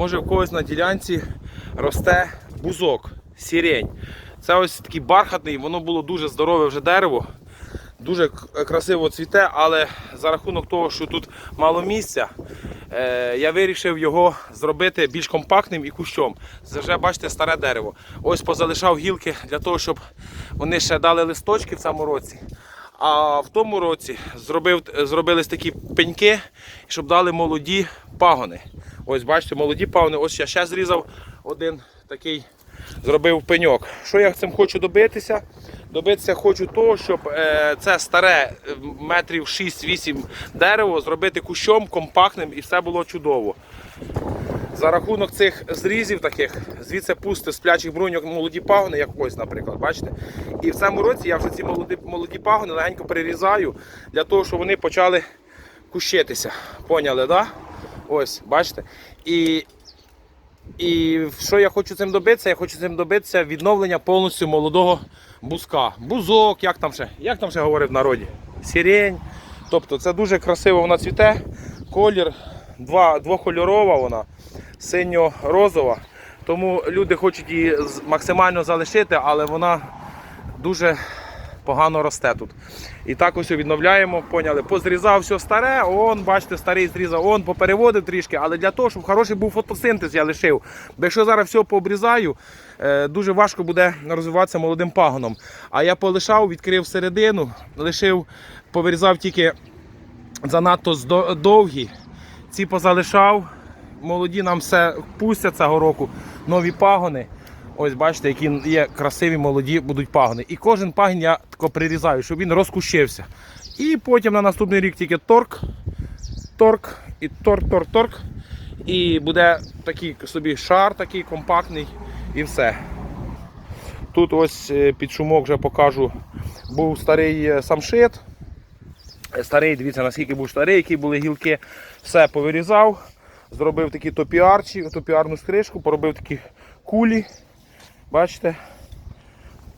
може в когось на ділянці росте бузок, сірень. Це ось такий бархатний, воно було дуже здорове вже дерево. Дуже красиво цвіте, але за рахунок того, що тут мало місця, е, я вирішив його зробити більш компактним і кущом. Це вже бачите старе дерево. Ось позалишав гілки для того, щоб вони ще дали листочки в цьому році. А в тому році зробив, зробились такі пеньки, щоб дали молоді пагони. Ось бачите, молоді пагони. Ось я ще зрізав один такий, зробив пеньок. Що я цим хочу добитися? Добитися хочу того, щоб е, це старе е, метрів 6-8 дерево зробити кущом компактним і все було чудово. За рахунок цих зрізів таких, звідси пусти сплячих бруньок молоді пагони, як ось, наприклад, бачите? І в цьому році я вже ці молоді, молоді пагони легенько перерізаю для того, щоб вони почали кущитися. Поняли, так? Да? Ось, бачите? І, і що я хочу цим добитися? Я хочу цим добитися відновлення повністю молодого бузка. Бузок, як там ще, як там ще говорить в народі? Сірень. Тобто це дуже красиво вона цвіте. Колір два, двохкольорова вона, синьо-розова. Тому люди хочуть її максимально залишити, але вона дуже погано росте тут. І так ось відновляємо, поняли. Позрізав все старе, он, бачите, старий зрізав, он попереводив трішки, але для того, щоб хороший був фотосинтез, я лишив. Бо якщо зараз все пообрізаю, е, дуже важко буде розвиватися молодим пагоном. А я полишав, відкрив середину, лишив, повирізав тільки занадто довгі. Ці позалишав. Молоді нам все пустять цього року. Нові пагони. Ось бачите, які є красиві молоді будуть пагони. І кожен пагін я тако прирізаю, щоб він розкущився. І потім на наступний рік тільки торк, торк і торк, торк, торк. І буде такий собі шар такий компактний і все. Тут ось е, під шумок вже покажу. Був старий е, самшит. Старий, дивіться, наскільки був старий, які були гілки. Все повирізав, зробив такі топіарчі, топіарну стрижку, поробив такі кулі. Бачите?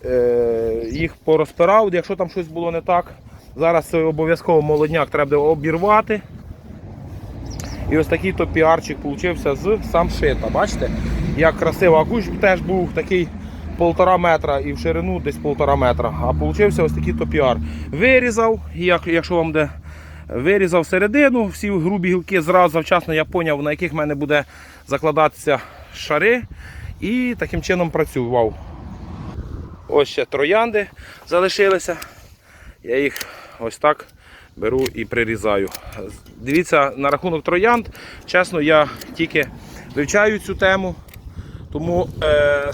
Е, їх порозпирав, якщо там щось було не так. Зараз обов'язково молодняк треба обірвати. І ось такий топіарчик получився з самшита. Бачите? Як красиво. А кущ теж був такий полтора метра і в ширину десь полтора метра. А получився ось такий топіар. Вирізав, як, якщо вам де вирізав середину, всі грубі гілки зразу завчасно я поняв, на яких в мене буде закладатися шари. І таким чином працював. Ось ще троянди залишилися. Я їх ось так беру і прирізаю. Дивіться, на рахунок троянд, чесно, я тільки вивчаю цю тему, тому е,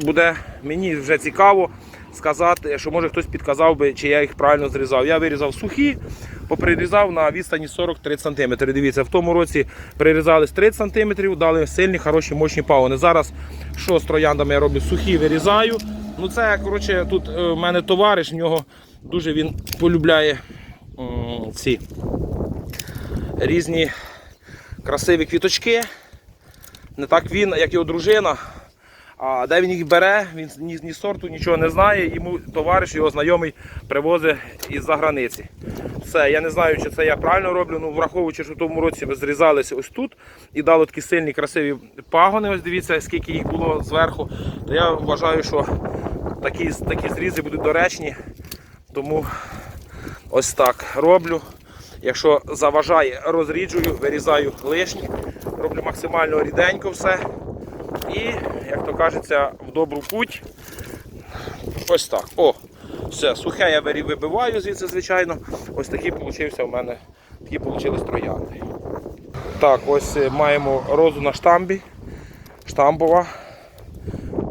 буде мені вже цікаво сказати, що може хтось підказав би, чи я їх правильно зрізав. Я вирізав сухі, поприрізав на відстані 40-30 см. Дивіться, в тому році прирізались 30 см, дали сильні, хороші, мощні пагони. Зараз що з трояндами я роблю? Сухі вирізаю. Ну це, коротше, тут е, в мене товариш, в нього дуже він полюбляє ці різні красиві квіточки. Не так він, як його дружина. А де він їх бере, він ні, ні сорту, нічого не знає. Йому товариш, його знайомий привозить із-за границі. Все, я не знаю, чи це я правильно роблю. Ну, враховуючи, що в тому році ви зрізалися ось тут і дали такі сильні, красиві пагони. Ось дивіться, скільки їх було зверху. То я вважаю, що такі, такі зрізи будуть доречні. Тому ось так роблю. Якщо заважає, розріджую, вирізаю лишні, роблю максимально ріденько все. І, як то кажеться, в добру путь. Ось так. О, все, сухе я вибиваю звідси, звичайно. Ось такі получився у мене, такі получились троянди. Так, ось е, маємо розу на штамбі. Штамбова.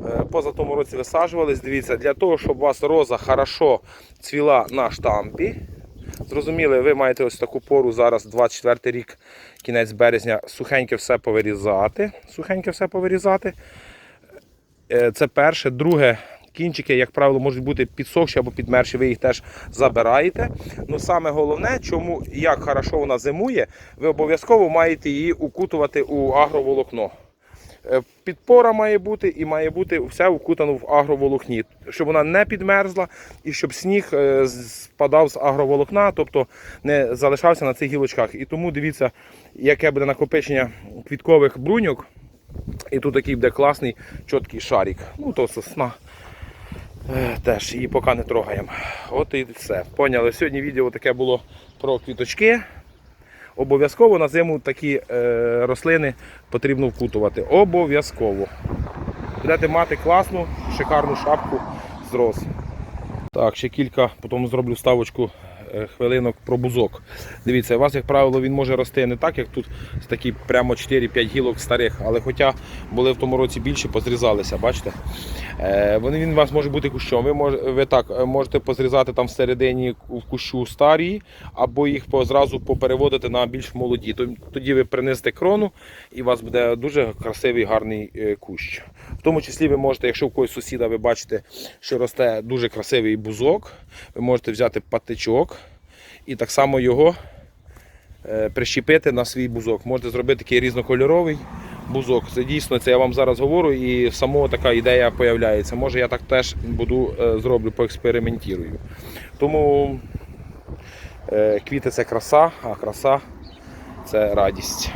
Е, Поза тому році висаджувались. Дивіться, для того, щоб у вас роза хорошо цвіла на штампі. Зрозуміли, ви маєте ось таку пору зараз, 24 рік, кінець березня, сухеньке все повирізати. Сухеньке все повирізати. Е, Це перше. Друге, кінчики, як правило, можуть бути підсохші або підмерші, ви їх теж забираєте. Ну саме головне, чому як хорошо вона зимує, ви обов'язково маєте її укутувати у агроволокно. Е, Підпора має бути і має бути все вкутано в агроволокні, щоб вона не підмерзла і щоб сніг е, спадав з агроволокна, тобто не залишався на цих гілочках. І тому дивіться, яке буде накопичення квіткових бруньок. І тут такий буде класний чіткий шарик. Ну то сосна. Теж її поки не трогаємо. От і все. Поняли. Сьогодні відео таке було про квіточки. Обов'язково на зиму такі е, рослини потрібно вкутувати. Обов'язково. Будете мати класну, шикарну шапку з роз. Так, ще кілька, потім зроблю ставочку хвилинок про бузок. Дивіться, у вас, як правило, він може рости не так, як тут з такі прямо 4-5 гілок старих, але хоча були в тому році більше, позрізалися, бачите? Е, вони, він у вас може бути кущом. Ви, мож, ви так е, можете позрізати там всередині в кущу старі, або їх зразу попереводити на більш молоді. Тоді ви принесете крону і у вас буде дуже красивий гарний е, кущ. В тому числі ви можете, якщо в когось сусіда ви бачите, що росте дуже красивий бузок, ви можете взяти патичок і так само його е, прищепити на свій бузок. Можете зробити такий різнокольоровий бузок. Це дійсно, це я вам зараз говорю, і само така ідея появляється. Може я так теж буду е, зроблю, поекспериментірую. Тому е, квіти це краса, а краса це радість.